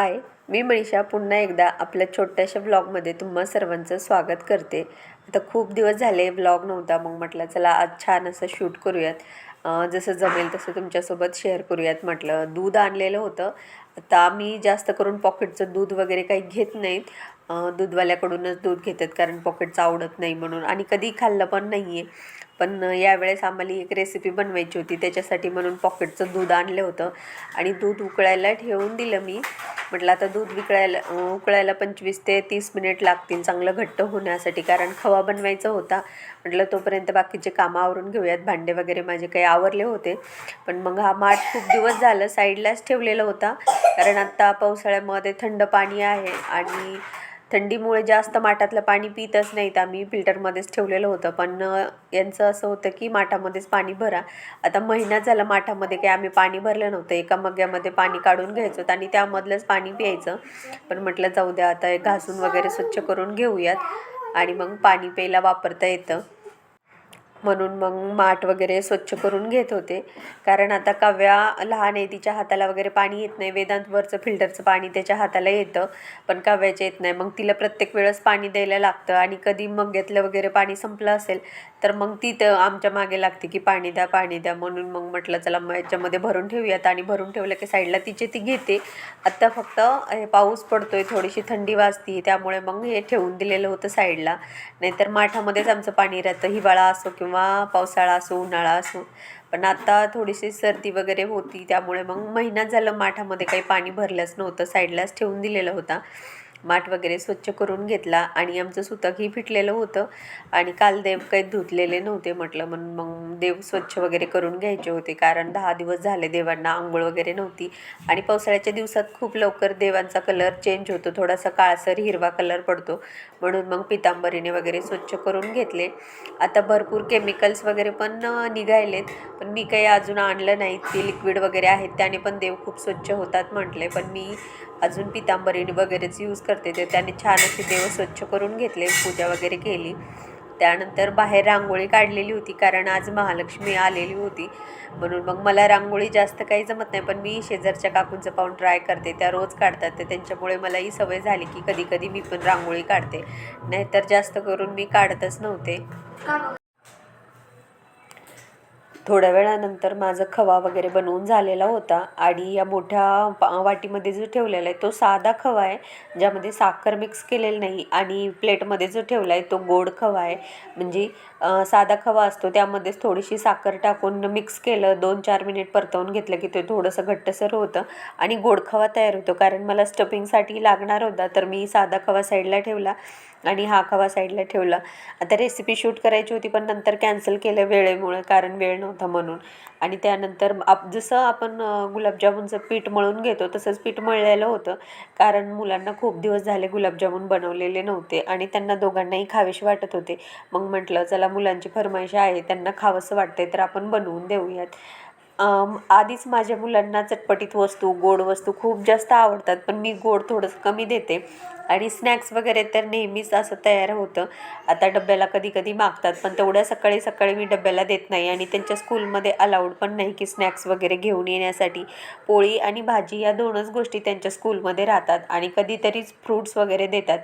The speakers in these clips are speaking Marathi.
हाय मी मनीषा पुन्हा एकदा आपल्या छोट्याशा ब्लॉगमध्ये तुम्हा सर्वांचं स्वागत करते. आता खूप दिवस झाले ब्लॉग नव्हता मग म्हटलं चला आज छान असं शूट करूयात. जसं जमेल तसं तुमच्यासोबत शेअर करूयात. म्हटलं दूध आणलेलं होतं. आता मी जास्त करून पॉकेटचं दूध वगैरे काही घेत नाहीत दूधवाल्याकडूनच दूध घेतात कारण पॉकेटचं आवडत नाही म्हणून. आणि कधी खाल्लं पण नाही आहे पण यावेळेस आम्हाला एक रेसिपी बनवायची होती. त्याच्यासाठी म्हणून पॉकेटचं दूध आणलं होतं. आणि दूध उकळायला ठेवून दिलं मी. म्हटलं आता दूध विकळायला उकळायला पंचवीस ते तीस मिनिट लागतील चांगलं घट्ट होण्यासाठी. कारण खवा बनवायचा होता. म्हटलं तोपर्यंत बाकीचे कामं आवरून घेऊयात. भांडे वगैरे माझे काही आवरले होते. पण मग हा माठ खूप दिवस झालं साईडलाच ठेवलेला होता. कारण आत्ता पावसाळ्यामध्ये थंड पाणी आहे. आणि थंडीमुळे जास्त माठातलं पाणी पितच नाहीत आम्ही. फिल्टरमध्येच ठेवलेलं होतं. पण यांचं असं होतं की माठामध्येच पाणी भरा. आता महिना झाला माठामध्ये काही आम्ही पाणी भरलं नव्हतं. एका मग्यामध्ये पाणी काढून घ्यायचं आणि त्यामधलंच पाणी प्यायचं. पण म्हटलं जाऊ द्या आता हे घासून वगैरे स्वच्छ करून घेऊयात आणि मग पाणी प्यायला वापरता येतं. म्हणून मग माठ वगैरे स्वच्छ करून घेत होते. कारण आता काव्या लहान आहे तिच्या हाताला वगैरे पाणी येत नाही. वेदांतवरचं फिल्टरचं पाणी त्याच्या हाताला येतं पण काव्याच्या येत नाही. मग तिला प्रत्येक वेळेस पाणी द्यायला लागतं आणि कधी मग घेतलं वगैरे पाणी संपलं असेल तर मग ती तर आमच्या मागे लागते की पाणी द्या पाणी द्या. म्हणून मग म्हटलं चला मग याच्यामध्ये भरून ठेवूयात. आणि भरून ठेवलं की साईडला तिचे ती घेते. आत्ता फक्त हे पाऊस पडतोय थोडीशी थंडी वाजती त्यामुळे मग हे ठेवून दिलेलं होतं साईडला. नाहीतर माठामध्येच आमचं पाणी राहतं. हिवाळा असो किंवा किंवा पावसाळा असो उन्हाळा असो. पण आता थोडीशी सर्दी वगैरे होती त्यामुळे मग महिना झालं माठामध्ये काही पाणी भरलंच नव्हतं साईडलाच ठेवून दिलेलं होता. माठ वगैरे स्वच्छ करून घेतला आणि आमचं सुतकही फिटलेलं होतं. आणि काल देव काही धुतलेले नव्हते म्हटलं म्हणून मग देव स्वच्छ वगैरे करून घ्यायचे होते. कारण दहा दिवस झाले देवांना आंघोळ वगैरे नव्हती. आणि पावसाळ्याच्या दिवसात खूप लवकर देवांचा कलर चेंज होतो. थोडासा काळसर हिरवा कलर पडतो. म्हणून मग पितांबरीने वगैरे स्वच्छ करून घेतले. आता भरपूर केमिकल्स वगैरे पण निघायलेत. पण मी काही अजून आणलं नाही. ते लिक्विड वगैरे आहेत त्याने पण देव खूप स्वच्छ होतात म्हटले. पण मी अजून पितांबरीने वगैरेच यूज करते. ते त्याने छान असे देव स्वच्छ करून घेतले पूजा वगैरे केली. त्यानंतर बाहेर रांगोळी काढलेली होती कारण आज महालक्ष्मी आलेली होती. म्हणून मग मला रांगोळी जास्त काही जमत नाही पण मी शेजारच्या काकूंचं पाहून ट्राय करते. त्या रोज काढतात. तर त्यांच्यामुळे मला ही सवय झाली की कधी कधी मी पण रांगोळी काढते. नाहीतर जास्त करून मी काढतच नव्हते. थोड्या वेळानंतर माझं खवा वगैरे बनवून झालेला होता आणि या मोठ्या वाटीमध्ये जो ठेवलेला आहे तो साधा खवा आहे ज्यामध्ये साखर मिक्स केलेली नाही आणि प्लेटमध्ये जो ठेवला आहे तो गोड खवा आहे. म्हणजे साधा खवा असतो त्यामध्येच थोडीशी साखर टाकून मिक्स केलं दोन चार मिनिट परतवून घेतलं की ते थोडंसं घट्टसर होतं आणि गोड खवा तयार होतो. कारण मला स्टफिंगसाठी लागणार होता तर मी साधा खवा साईडला ठेवला. आणि हा खवा साईडला ठेवला. आता रेसिपी शूट करायची होती पण नंतर कॅन्सल केलं वेळेमुळे कारण वेळ नव्हता म्हणून. आणि त्यानंतर आप जसं आपण गुलाबजामुनचं पीठ मळून घेतो तसंच पीठ मळलेलं होतं. कारण मुलांना खूप दिवस झाले गुलाबजामुन बनवलेले नव्हते आणि त्यांना दोघांनाही खावेसे वाटत होते. मग म्हटलं चला मुलांची फरमाईश आहे त्यांना खावंसं वाटते तर आपण बनवून देऊयात. आधीच माझ्या मुलांना चटपटीत वस्तू गोड वस्तू खूप जास्त आवडतात पण मी गोड थोडंसं कमी देते. आणि स्नॅक्स वगैरे तर नेहमीच असं तयार होतं. आता डब्याला कधी कधी मागतात पण तेवढ्या सकाळी सकाळी मी डब्याला देत नाही. आणि त्यांच्या स्कूलमध्ये अलाउड पण नाही की स्नॅक्स वगैरे घेऊन येण्यासाठी. पोळी आणि भाजी या दोनच गोष्टी त्यांच्या स्कूलमध्ये राहतात. आणि कधीतरीच फ्रूट्स वगैरे देतात.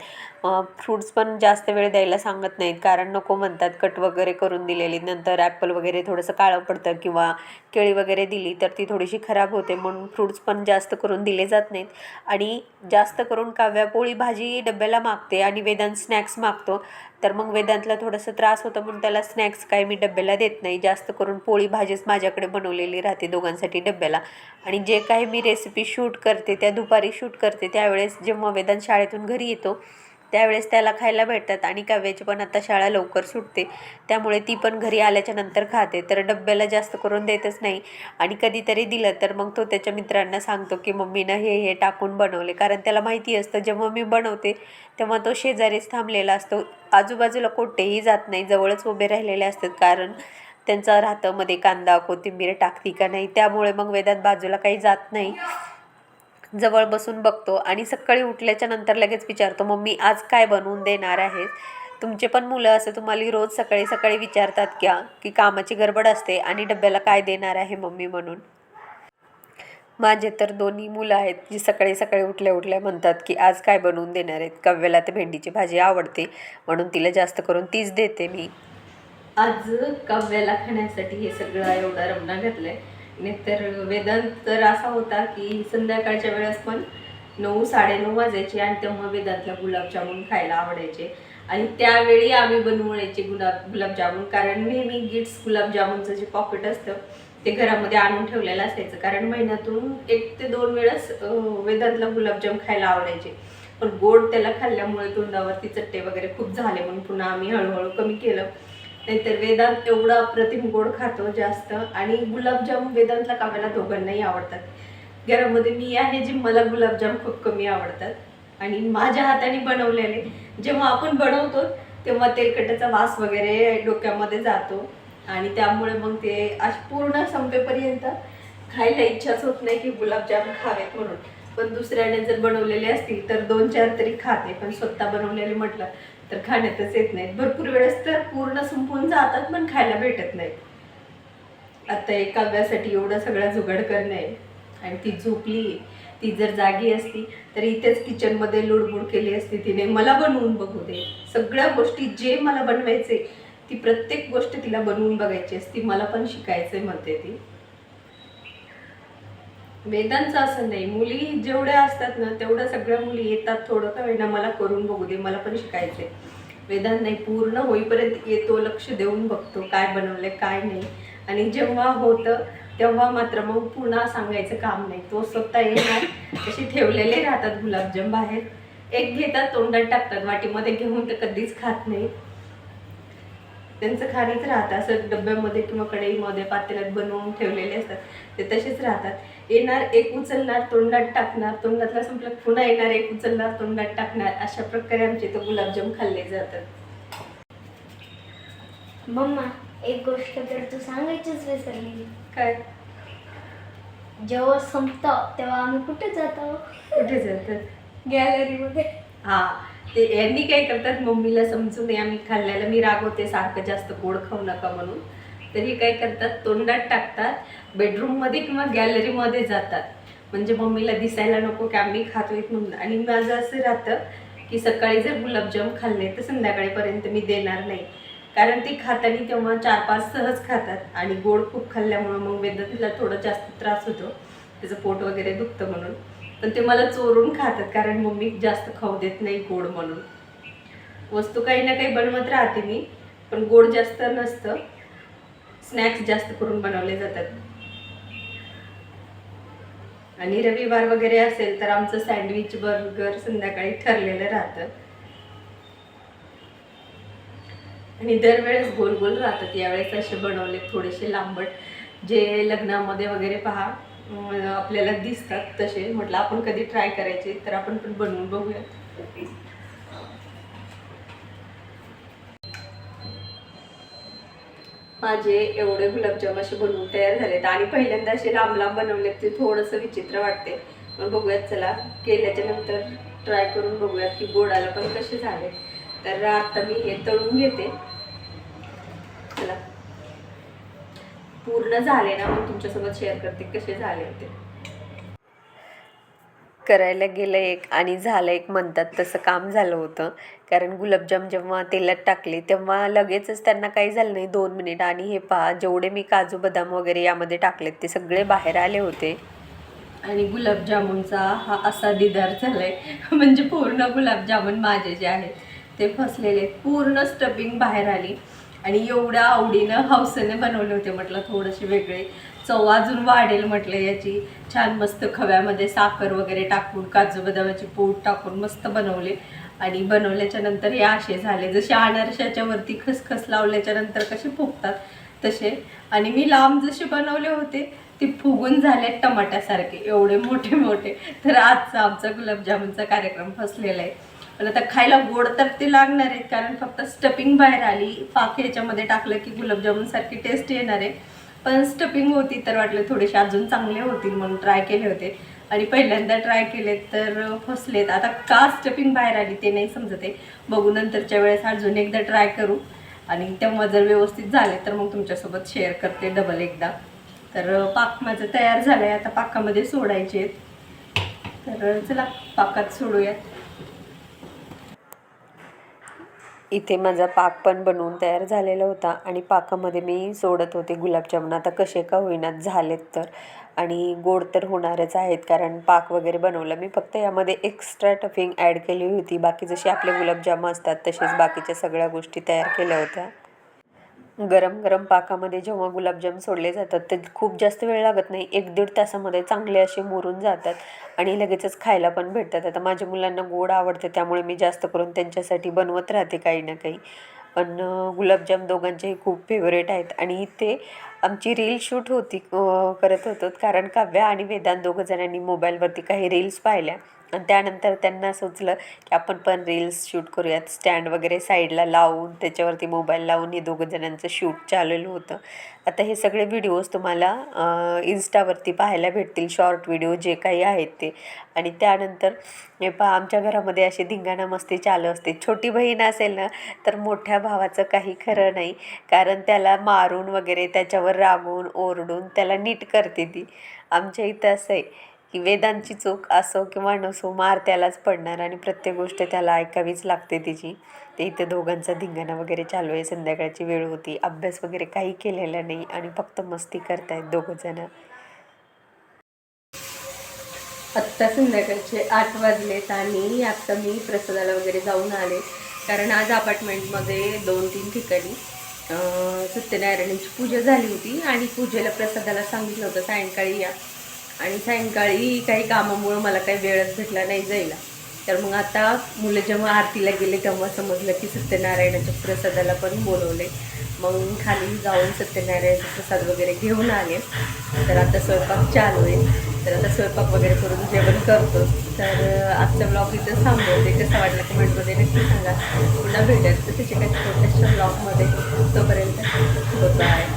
फ्रूट्स पण जास्त वेळ द्यायला सांगत नाहीत कारण नको म्हणतात कट वगैरे करून दिलेली. नंतर ॲपल वगैरे थोडंसं काळं पडतं किंवा केळी वगैरे वगैरे दिली तर ती थोडीशी खराब होते म्हणून फ्रूट्स पण जास्त करून दिले जात नाहीत. आणि जास्त करून काव्या पोळी भाजी डब्याला मागते आणि वेदांत स्नॅक्स मागतो. तर मग वेदांतला थोडासा त्रास होतो म्हणून त्याला स्नॅक्स काही मी डब्याला देत नाही. जास्त करून पोळी भाजीच माझ्याकडे बनवलेली राहते दोघांसाठी डब्याला. आणि जे काही मी रेसिपी शूट करते त्या दुपारी शूट करते त्यावेळेस जेव्हा वेदांत शाळेतून घरी येतो त्यावेळेस त्याला खायला भेटतात आणि काव्याची पण आता शाळा लवकर सुटते. त्यामुळे ती पण घरी आल्याच्यानंतर खाते. तर डब्याला जास्त करून देतच नाही. आणि कधीतरी दिलं तर मग तो त्याच्या मित्रांना सांगतो की मम्मीनं हे हे टाकून बनवले. कारण त्याला माहिती असतं जेव्हा मी बनवते तेव्हा तो शेजारीच थांबलेला असतो. आजूबाजूला कोठेही जात नाही. जवळच उभे राहिलेले असतात. कारण त्यांचं राहतं मध्ये कांदा कोथिंबीर टाकती का नाही? त्यामुळे मग वेदात बाजूला काही जात नाही. जवळ बसून बघतो आणि सकाळी उठल्याच्या नंतर लगेच विचारतो मम्मी आज काय बनवून देणार आहेस? तुमचे पण मुलं असं तुम्हाला रोज सकाळी सकाळी विचारतात क्या की कामाची गडबड असते आणि डब्याला काय देणार आहे मम्मी म्हणून. माझे तर दोन्ही मुलं आहेत जी सकाळी सकाळी उठल्या उठल्या म्हणतात की आज काय बनवून देणार आहेत? कव्याला तर भेंडीची भाजी आवडते म्हणून तिला जास्त करून तीच देते मी. आज कव्याला खाण्यासाठी हे सगळं एवढा रमणा घातलाय. नाहीतर वेदांत तर असा होता की संध्याकाळच्या वेळेस पण नऊ साडेनऊ वाजायचे आणि तेव्हा वेदांतला गुलाबजामुन खायला आवडायचे. आणि त्यावेळी आम्ही बनवायचे गुलाब गुलाबजामुन कारण नेहमी गिट्स गुलाबजामुनचं जे पॉकेट असतं ते घरामध्ये आणून ठेवलेलं असायचं. कारण महिन्यातून एक ते दोन वेळेस वेदातला वेदांतला गुलाबजाम खायला आवडायचे. पण गोड त्याला खाल्ल्यामुळे तोंडावरती चट्टे वगैरे खूप झाले म्हणून पुन्हा आम्ही हळूहळू कमी केलं. नाहीतर वेदांत एवढा अप्रतिम गोड खातो जास्त आणि गुलाबजाम वेदांतला कामाला दोघांनाही आवडतात. घरामध्ये मी आहे जी मला गुलाबजाम खूप कमी आवडतात. आणि माझ्या हाताने बनवलेले. जेव्हा आपण बनवतो तेव्हा तेलकटाचा वास वगैरे डोक्यामध्ये जातो. आणि त्यामुळे मग ते पूर्ण संपेपर्यंत खायला इच्छाच होत नाही की गुलाबजाम खावेत म्हणून. पण दुसऱ्याने जर बनवलेले असतील तर दोन चार तरी खाते. पण स्वतः बनवलेले म्हटलं तर खाण्यातच येत नाहीत. भरपूर वेळेस तर पूर्ण संपून जातात पण खायला भेटत नाहीत. आता एक काव्यासाठी एवढा सगळा जुगाड करणे आणि ती झोपली ती जर जागी असती तर इथेच किचनमध्ये लुडबुड केली असती तिने मला बनवून बघू दे. सगळ्या गोष्टी जे मला बनवायचे ती प्रत्येक गोष्ट तिला बनवून बघायची असती मला पण शिकायचं म्हणते ती. वेदांचं असं नाही. मुली जेवढ्या असतात ना तेवढ्या सगळ्या मुली येतात थोडं का वेळा मला करून बघू दे मला पण शिकायचंय. वेदांत नाही पूर्ण होईपर्यंत येतो लक्ष देऊन बघतो काय बनवलंय काय नाही. आणि जेव्हा होतं तेव्हा मात्र मग पुन्हा सांगायचं काम नाही. तो स्वतः येणार तसे ठेवलेले राहतात गुलाबजाम बाहेर. एक घेतात तोंडात टाकतात वाटीमध्ये घेऊन तर कधीच खात नाही त्यांचं खाणीच राहतं. असं डब्यामध्ये किंवा कढईमध्ये पातेल्यात बनवून ठेवलेले असतात. ते तसेच राहतात. येणार एक उचलणार तोंडात टाकणार तोंडातला संपलं पुन्हा येणार एक उचलणार तोंडात टाकणार अशा प्रकारे आमचे तो गुलाबजाम खाल्ले जातात. मम्मा एक गोष्ट तर तू सांगायचीच विसरली काय? जेव्हा संपतं तेव्हा आम्ही कुठे जातो? कुठे जातात? गॅलरीमध्ये हा. ते यांनी काय करतात मम्मीला समजून नये आम्ही खाल्ल्याला मी रागवते सारखं जास्त गोड खाऊ नका म्हणून. तरी काय करतात तोंडात टाकतात बेडरूममध्ये किंवा गॅलरीमध्ये जातात. म्हणजे मम्मीला दिसायला नको की आम्ही खातोय म्हणून आणि माझं असं राहतं की सकाळी जर गुलाबजाम खाल्ले तर संध्याकाळीपर्यंत मी देणार नाही. कारण ते खाताना तेव्हा चार पाच सहज खातात. आणि गोड खूप खाल्ल्यामुळं मग वेदतीला थोडं जास्त त्रास होतो. त्याचं पोट वगैरे दुखतं म्हणून. पण ते मला चोरून खातात कारण मम्मी जास्त खाऊ देत नाही गोड म्हणून. वस्तू काही ना काही बनवत राहते मी पण गोड जास्त नसतं. स्नॅक्स जास्त करून बनवले जातात. आणि रविवार वगैरे असेल तर आमचं सँडविच बर्गर संध्याकाळी ठरलेलं राहतं. आणि दरवेळेस गोल गोल राहतात. यावेळेस असे बनवले थोडेसे लांबट. जे लग्नामध्ये वगैरे पहा आपल्याला दिसतात तसे. म्हटलं आपण कधी ट्राय करायचे तर आपण पण बनवून बघूयात माझे एवढे गुलाबजाम असे बनवून तयार झालेत. आणि पहिल्यांदा असे लांब लांब बनवलेत ते थोडंसं विचित्र वाटते. मग बघूयात चला. केल्याच्यानंतर ट्राय करून बघूयात की गोडाला पण कसे झाले. तर आता मी हे तळून घेते. चला. पूर्ण झाले ना मग तुमच्यासोबत शेअर करते कसे झाले ते करायला गेलं एक आणि झालं एक म्हणतात तसं काम झालं होतं. कारण गुलाबजाम जेव्हा तेलात टाकले तेव्हा लगेचच त्यांना काही झालं नाही दोन मिनिट आणि हे पहा जेवढे मी काजू बदाम वगैरे यामध्ये टाकलेत ते सगळे बाहेर आले होते. आणि गुलाबजामुनचा हा असा दिदार झालाय म्हणजे पूर्ण गुलाबजामुन माझे जे आहेत ते फसलेले. पूर्ण स्टफिंग बाहेर आली. आणि एवढ्या आवडीनं हौसेने बनवले होते. म्हटलं थोडेसे वेगळे. चव अजून वाढेल म्हटलं याची. छान मस्त खव्यामध्ये साखर वगैरे टाकून काजू बदामाची पूड टाकून मस्त बनवले. आणि बनवल्याच्या नंतर हे असे झाले. जसे अनारशाच्या वरती खसखस लावल्याच्या नंतर कसे फुगतात तसे. आणि मी लांब जसे बनवले होते ते फुगून झाले टमाट्यासारखे. एवढे मोठे मोठे. तर आजचा आमचा गुलाबजामुनचा कार्यक्रम फसलेला आहे. पण आता खायला गोड तर ते लागणार आहेत कारण फक्त स्टफिंग बाहेर आली. पाक याच्यामध्ये टाकलं की गुलाबजामुनसारखी टेस्ट येणार आहे. पण स्टफिंग होती तर वाटलं थोडेसे अजून चांगले होतील म्हणून ट्राय केले होते. आणि पहिल्यांदा ट्राय केले तर फसलेत. आता का स्टफिंग बाहेर आली ते नाही समजत आहे. बघू नंतरच्या वेळेस अजून एकदा ट्राय करू. आणि तेव्हा जर व्यवस्थित झाले तर मग तुमच्यासोबत शेअर करते डबल एकदा. तर पाक माझं तयार झालं आहे आता पाकामध्ये सोडायचे आहेत. तर चला पाकात सोडूयात. इथे माझा पाक पण बनवून तयार झालेला होता आणि पाकामध्ये मी सोडत होते गुलाबजामुन. आता कसे का होईनात झालेत तर. आणि गोड तर होणारच आहेत कारण पाक वगैरे बनवला मी. फक्त यामध्ये एक्स्ट्रा टफिंग ॲड केली होती. बाकी जशी आपले गुलाबजाम असतात तसेच बाकीच्या सगळ्या गोष्टी तयार केल्या होत्या. गरम गरम पाकामध्ये जेव्हा गुलाबजाम सोडले जातात ते खूप जास्त वेळ लागत नाही. एक दीड तासामध्ये चांगले असे मुरून जातात आणि लगेचच खायला पण भेटतात. आता माझ्या मुलांना गोड आवडते त्यामुळे मी जास्त करून त्यांच्यासाठी बनवत राहते काही ना काही. पण गुलाबजाम दोघांचेही खूप फेवरेट आहेत आणि ते आमची रील शूट होती करत होतो. कारण काव्या आणि वेदांत दोघं जणांनी मोबाईलवरती काही रील्स पाहिल्या. आणि त्यानंतर त्यांना सुचलं की आपण पण रील्स शूट करूयात. स्टँड वगैरे साईडला लावून त्याच्यावरती मोबाईल लावून हे दोघं जणांचं शूट चाललेलं होतं. आता हे सगळे व्हिडिओज तुम्हाला इन्स्टावरती पाहायला भेटतील. शॉर्ट व्हिडिओ जे काही आहेत ते. आणि त्यानंतर हे पहा आमच्या घरामध्ये अशी धिंगाणा मस्ती चालू असते. छोटी बहीण असेल ना तर मोठ्या भावाचं काही खरं नाही. कारण त्याला मारून वगैरे त्याच्यावर रागून ओरडून त्याला नीट करते ती. आमच्या इथं असं आहे. की वेदांची चूक असो किंवा नसो मार त्यालाच पडणार आणि प्रत्येक गोष्ट त्याला ऐकावीच लागते तिची. ते इथे दोघांचा धिंगाणा वगैरे चालू आहे. संध्याकाळची वेळ होती. अभ्यास वगैरे काही केलेला नाही आणि फक्त मस्ती करतायत दोघं जण. आत्ता संध्याकाळचे आठ वाजलेत आणि आत्ता मी प्रसादाला वगैरे जाऊन आले. कारण आज अपार्टमेंटमध्ये दोन तीन ठिकाणी सत्यनारायणांची सत्यनारायणाची पूजा झाली होती आणि पूजेला प्रसादाला सांगितलं होतं सायंकाळी या. आणि सायंकाळी काही कामामुळं मला काही वेळच भेटला नाही जायला. तर मग आता मुलं जेव्हा आरतीला गेले तेव्हा समजलं की सत्यनारायणाच्या प्रसादाला पण बोलवले मग खाली जाऊन सत्यनारायणाचा प्रसाद वगैरे घेऊन आले. तर आता स्वयंपाक चालू आहे. तर आता स्वयंपाक वगैरे करून जेवण करतो. तर आजचा ब्लॉग इथं थांबवते. कसं वाटलं कमेंटमध्ये नक्की सांगा. पुन्हा भेटेल तर त्याच्या काही छोट्याशा ब्लॉगमध्ये तोपर्यंत बाय